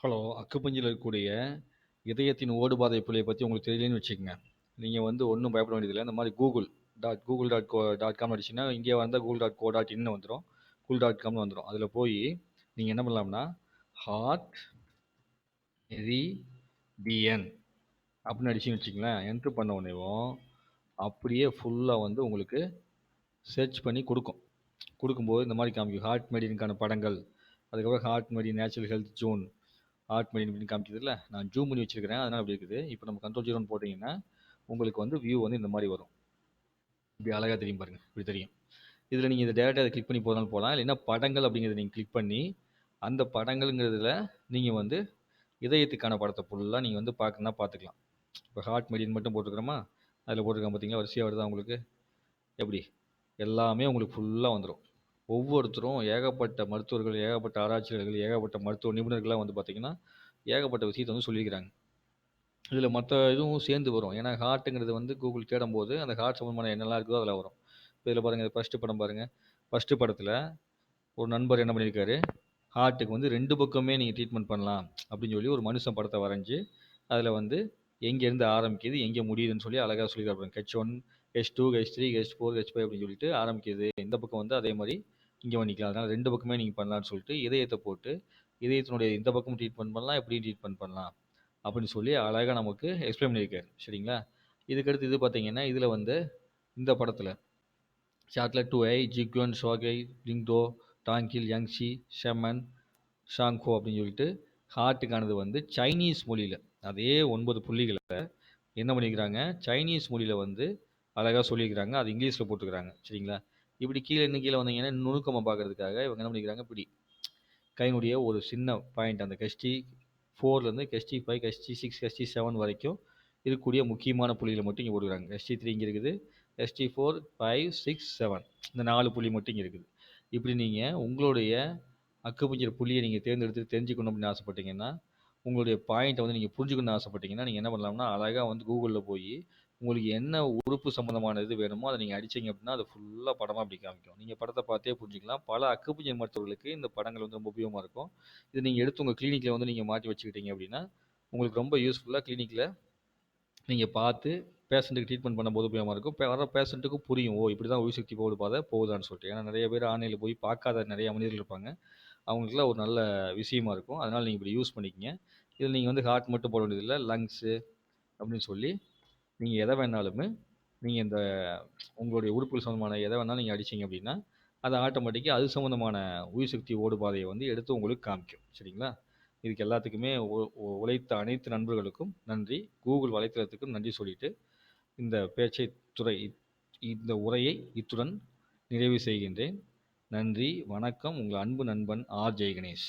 Hello அக்குப்பஞ்சில் இருக்கக்கூடிய இதயத்தின் ஓடுபாதை புள்ளியை பற்றி உங்களுக்கு தெரியலன்னு வச்சுக்கோங்க. நீங்கள் வந்து ஒன்றும் பயப்பட வேண்டியதில்லை. இந்த மாதிரி Google dot Google dot co dot com அடிச்சுன்னா இங்கே வந்தால் கூகுள் டாட் கோ டாட் இன்னு வந்துடும் கூகுள் டாட் காம்னு வந்துடும் அதில் போய் நீங்கள் என்ன பண்ணலாம்னா ஹார்ட் மெரிடியன் அப்படின்னு அடிச்சுன்னு வச்சிங்களேன் என்ட்ரு பண்ண உடனேவும் அப்படியே ஃபுல்லாக வந்து உங்களுக்கு சர்ச் பண்ணி கொடுக்கும். கொடுக்கும்போது இந்த மாதிரி காமிக்கும். ஹார்ட் மெடினுக்கான படங்கள் அதுக்கப்புறம் ஹார்ட் மாதிரி natural health zone heart median அப்படின்னு காமிக்குதுல்ல நான் ஜூம் பண்ணி வச்சிருக்கிறேன் அதனால் அப்படி இருக்குது. இப்போ நம்ம கண்ட்ரோல் ஜீரோன்னு போட்டிங்கன்னா உங்களுக்கு வந்து வியூ வந்து இந்த மாதிரி வரும். இப்படி அழகாக தெரியும் பாருங்கள் இப்படி தெரியும். இதில் நீங்கள் இதை டேரெக்டாக அதை கிளிக் பண்ணி போகிறதாலும் போகலாம். இல்லைன்னா படங்கள் அப்படிங்கிறத நீங்கள் கிளிக் பண்ணி அந்த படங்கள்ங்கிறதுல நீங்கள் வந்து இதயத்துக்கான படத்தை ஃபுல்லாக நீங்கள் வந்து பார்க்கணுன்னா பார்த்துக்கலாம். இப்போ ஹார்ட் மெடியன் மட்டும் போட்டுருக்கிறோமா? அதில் போட்டிருக்கோம் பார்த்தீங்களா வரிசையாக வருதா உங்களுக்கு? எப்படி? எல்லாமே உங்களுக்கு ஃபுல்லாக வந்துடும் ஒவ்வொருத்தரும் ஏகப்பட்ட மருத்துவர்கள் ஏகப்பட்ட ஆராய்ச்சியாளர்கள் ஏகப்பட்ட மருத்துவ நிபுணர்கள்லாம் வந்து பார்த்திங்கன்னா ஏகப்பட்ட விஷயத்தை வந்து சொல்லியிருக்கிறாங்க. இதில் மற்ற இதுவும் சேர்ந்து வரும். ஏன்னா ஹார்ட்டுங்கிறது வந்து கூகுள் தேடும்போது அந்த ஹார்ட் சம்மந்தமான என்னெல்லாம் இருக்குதோ அதில் வரும். இப்போ இதில் பாருங்கள் ஃபஸ்ட்டு படம் பாருங்கள் ஃபஸ்ட்டு படத்தில் ஒரு நண்பர் என்ன பண்ணியிருக்காரு? ஹார்ட்டுக்கு வந்து ரெண்டு பக்கமே நீங்கள் ட்ரீட்மெண்ட் பண்ணலாம் அப்படின்னு சொல்லி ஒரு மனுஷன் படத்தை வரைஞ்சி அதில் வந்து எங்கேருந்து ஆரம்பிக்குது எங்கே முடியுதுன்னு சொல்லி அழகாக சொல்லியிருக்காரு H one H two H three H four H five அப்படின்னு சொல்லிட்டு ஆரம்பிக்குது. இந்த பக்கம் வந்து அதே மாதிரி இங்கே பண்ணிக்கலாம் அதனால் ரெண்டு பக்கமே நீங்கள் பண்ணலான்னு சொல்லிட்டு இதயத்தை போட்டு இதயத்தினுடைய இந்த பக்கம் ட்ரீட்மெண்ட் பண்ணலாம் எப்படி ட்ரீட்மெண்ட் பண்ணலாம் அப்படின்னு சொல்லி அழகாக நமக்கு எக்ஸ்பிளைன் பண்ணியிருக்காரு. சரிங்களா? இதுக்கடுத்து இது பார்த்தீங்கன்னா இதில் வந்து இந்த படத்தில் சாக்லேட் டூ ஐ ஜிக்யோன் ஷோகை லிங்டோ டாங்கில் யங்ஷி ஷெமன் ஷாங்ஹோ அப்படின்னு சொல்லிட்டு ஹார்ட்டுக்கானது வந்து சைனீஸ் மொழியில் அதே ஒன்பது புள்ளிகளை என்ன பண்ணியிருக்கிறாங்க? சைனீஸ் மொழியில் வந்து அழகாக சொல்லியிருக்கிறாங்க. அது இங்கிலீஷில் போட்டுக்கிறாங்க. சரிங்களா? இப்படி கீழே இன்னும் கீழே வந்தீங்கன்னா நுணுக்கமாக பார்க்கறதுக்காக இவங்க என்ன பண்ணிக்கிறாங்க? இப்படி கையினுடைய ஒரு சின்ன பாயிண்ட் அந்த கஷ்டி ஃபோர்லேருந்து கஷ்டி ஃபைவ் கஷ்டி சிக்ஸ் கஷ்டி செவன் வரைக்கும் இருக்கக்கூடிய முக்கியமான புள்ளிகளை மட்டும் இங்கே போட்டுக்கிறாங்க. எஸ்டி த்ரீ இங்கே இருக்குது ST four five six seven இந்த நாலு புள்ளி மட்டும் இங்கே இருக்குது. இப்படி நீங்கள் உங்களுடைய அக்குப்பஞ்சர் புள்ளியை நீங்கள் தேர்ந்தெடுத்து தெரிஞ்சுக்கணும் அப்படின்னு ஆசைப்பட்டீங்கன்னா உங்களுடைய பாயிண்ட்டை வந்து நீங்கள் புரிஞ்சுக்கணும்னு ஆசைப்பட்டீங்கன்னா நீங்கள் என்ன பண்ணலாம்னா அழகாக வந்து கூகுளில் போய் உங்களுக்கு என்ன உறுப்பு சம்மந்தமான இது வேணுமோ அதை நீங்கள் அடிச்சீங்க அப்படின்னா அது ஃபுல்லாக படமாக அப்படி காமிக்கும். நீங்கள் படத்தை பார்த்தே புரிஞ்சுக்கலாம். பல அக்குப்பஞ்சர் மருத்துவர்களுக்கு இந்த படங்கள் வந்து ரொம்ப உபயோகமாக இருக்கும். இது நீங்கள் எடுத்து உங்கள் கிளினிக்கில் வந்து நீங்கள் மாற்றி வச்சுக்கிட்டீங்க அப்படின்னா உங்களுக்கு ரொம்ப யூஸ்ஃபுல்லாக கிளினிக்கில் நீங்கள் பார்த்து பேஷண்ட்டுக்கு ட்ரீட்மெண்ட் பண்ணும்போது உபயோகமாக இருக்கும். இப்போ வர பேஷண்ட்டுக்கும் புரியும். ஓ இப்படி தான் உயிர் சக்தி போகுது பாதை போகுதான்னு சொல்லிட்டு. ஏன்னா நிறைய பேர் ஆன்லைனில் போய் பார்க்காத நிறைய மனிதர்கள் இருப்பாங்க. அவங்களுக்குலாம் ஒரு நல்ல விஷயமா இருக்கும். அதனால் நீங்கள் இப்படி யூஸ் பண்ணிக்கங்க. இதில் நீங்கள் வந்து ஹார்ட் மட்டும் போட வேண்டியதில்லை லங்ஸு அப்படின்னு சொல்லி நீங்கள் எதை வேணாலுமே நீங்கள் இந்த உங்களுடைய உறுப்புகள் சம்மந்தமான எதை வேணாலும் நீங்கள் அடிச்சீங்க அப்படின்னா அது ஆட்டோமேட்டிக்காக அது சம்மந்தமான உயிர் சக்தி ஓடுபாதையை வந்து எடுத்து உங்களுக்கு காமிக்கும். சரிங்களா? இதுக்கு எல்லாத்துக்குமே உழைத்த அனைத்து நண்பர்களுக்கும் நன்றி. கூகுள் வலைத்தளத்துக்கும் நன்றி சொல்லிட்டு இந்த பேச்சை துறை இந்த உரையை இத்துடன் நிறைவு செய்கின்றேன். நன்றி வணக்கம். உங்கள் அன்பு நண்பன் ஆர். ஜெய் கணேஷ்